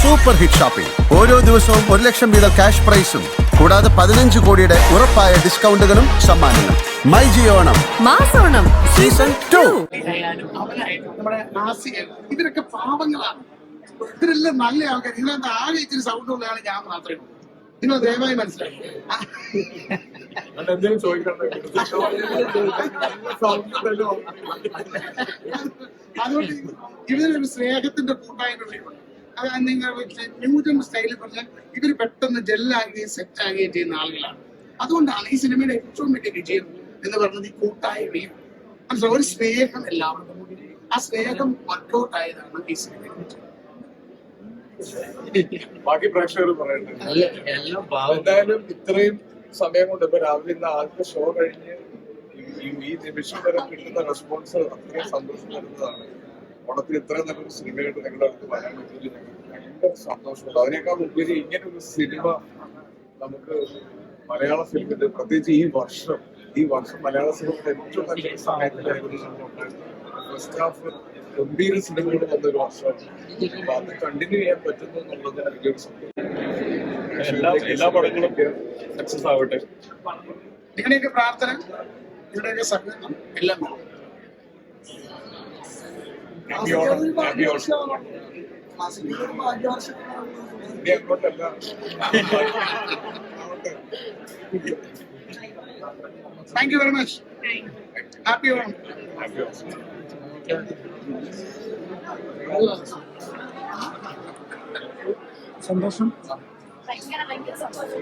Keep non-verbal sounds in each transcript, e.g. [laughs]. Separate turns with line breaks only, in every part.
Super hit shopping ഓരോ ദിവസവും ഒരു ലക്ഷം വീതം ക്യാഷ് പ്രൈസും കൂടാതെ പതിനഞ്ച് കോടിയുടെ ഉറപ്പായ ഡിസ്കൗണ്ടുകളും സമ്മാനങ്ങളും. മൈ ജിയോണം
മാസോണം
സീസൺ ടു.
ഇവരൊക്കെ പാവങ്ങളാണ്. ഇവരെല്ലാം നല്ല ആൾക്കാർ ഇതിനകത്ത് ആകെ ഇച്ചിരി സൗണ്ട് ഉള്ള ആൾ ഞാൻ മാത്രമേ ഉള്ളൂ. നിങ്ങൾ ദയവായി
ചോദിക്കണ്ടേ [laughs]
അതുകൊണ്ട് ഇവരൊരു സ്നേഹത്തിന്റെ കൂട്ടായ്മ അത് നിങ്ങൾ ന്യൂജൻ സ്റ്റൈലിൽ പറഞ്ഞാൽ ഇവർ പെട്ടെന്ന് ജെല്ലാകുകയും സെറ്റ് ആകുകയും ചെയ്യുന്ന ആളുകളാണ്. അതുകൊണ്ടാണ് ഈ സിനിമയുടെ ഏറ്റവും വലിയ വിജയം എന്ന് പറയുന്നത് ഈ കൂട്ടായ്മയും. മനസ്സിലായോ? ഒരു സ്നേഹം എല്ലാവർക്കും കൂടി. ആ സ്നേഹം വർക്കൗട്ട് ആയതാണ് ഈ സിനിമയുടെ വിജയം.
ബാക്കി പ്രേക്ഷകർ എന്തായാലും ഇത്രയും സമയം കൊണ്ട് ഇപ്പൊ രാവിലെ ഇന്ന് ആദ്യത്തെ ഷോ കഴിഞ്ഞ് ഈ- ഈ നിമിഷം വരെ കിട്ടുന്ന റെസ്പോൺസ് അത്രയും സന്തോഷം തരുന്നതാണ്. ഓണത്തിന് ഇത്രയും നല്ലൊരു സിനിമയായിട്ട് നിങ്ങളുടെ അടുത്ത് വരാൻ പറ്റിയതിൽ ഞങ്ങൾക്ക് ഭയങ്കര സന്തോഷമുണ്ട്. അതിനേക്കാൾ ഉപരി ഇങ്ങനെ ഒരു സിനിമ നമുക്ക് മലയാള ഫിലിമിന്റെ പ്രത്യേകിച്ച് ഈ വർഷം ഈ വർഷം മലയാള സിനിമയുടെ ഏറ്റവും നല്ല സമയത്തിലായിരുന്നു ഫസ്റ്റ് ഹാഫ് ഗംഭീര സിനിമകൾ വന്നൊരു വർഷം. അപ്പൊ അത് കണ്ടിന്യൂ ചെയ്യാൻ പറ്റുന്നു എന്നുള്ളത് വലിയൊരു സന്തോഷം. എല്ലാ എല്ലാ പടങ്ങളും സക്സസ് ആവട്ടെ.
നിങ്ങളുടെയൊക്കെ പ്രാർത്ഥന നിങ്ങളുടെയൊക്കെ സഹകരണം എല്ലാം വേണം.
ഹാപ്പി ഓണം ഹാപ്പി ഓണം ഇനി അങ്ങോട്ടല്ല ആവട്ടെ.
Thank you very much happy Onam
Onam
ഭയങ്കര ഭയങ്കര സന്തോഷം.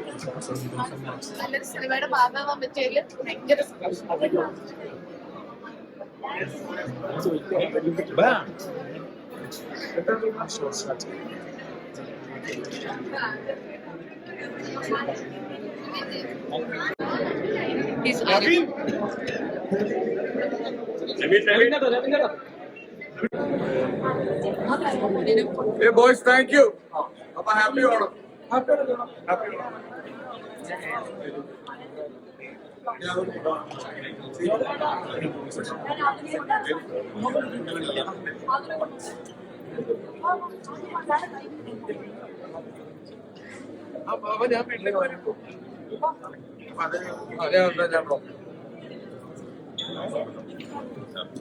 നല്ലൊരു സിനിമയുടെ ഭാഗമാകാൻ പറ്റിയതിൽ ഭയങ്കര സന്തോഷം. Bam! He's Naveen!
Naveen, Hey boys, thank you. Have a happy order. Happy order. Happy order. അപ്പൊ ഞാൻ വീട്ടിലേക്ക് വരുമ്പോ അത് ആ, ഞാൻ ഞാൻ ഞാൻ drop chance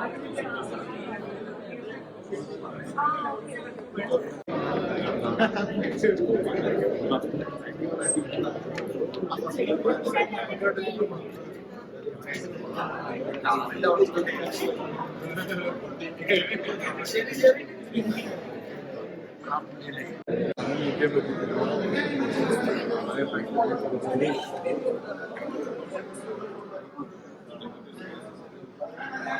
私は。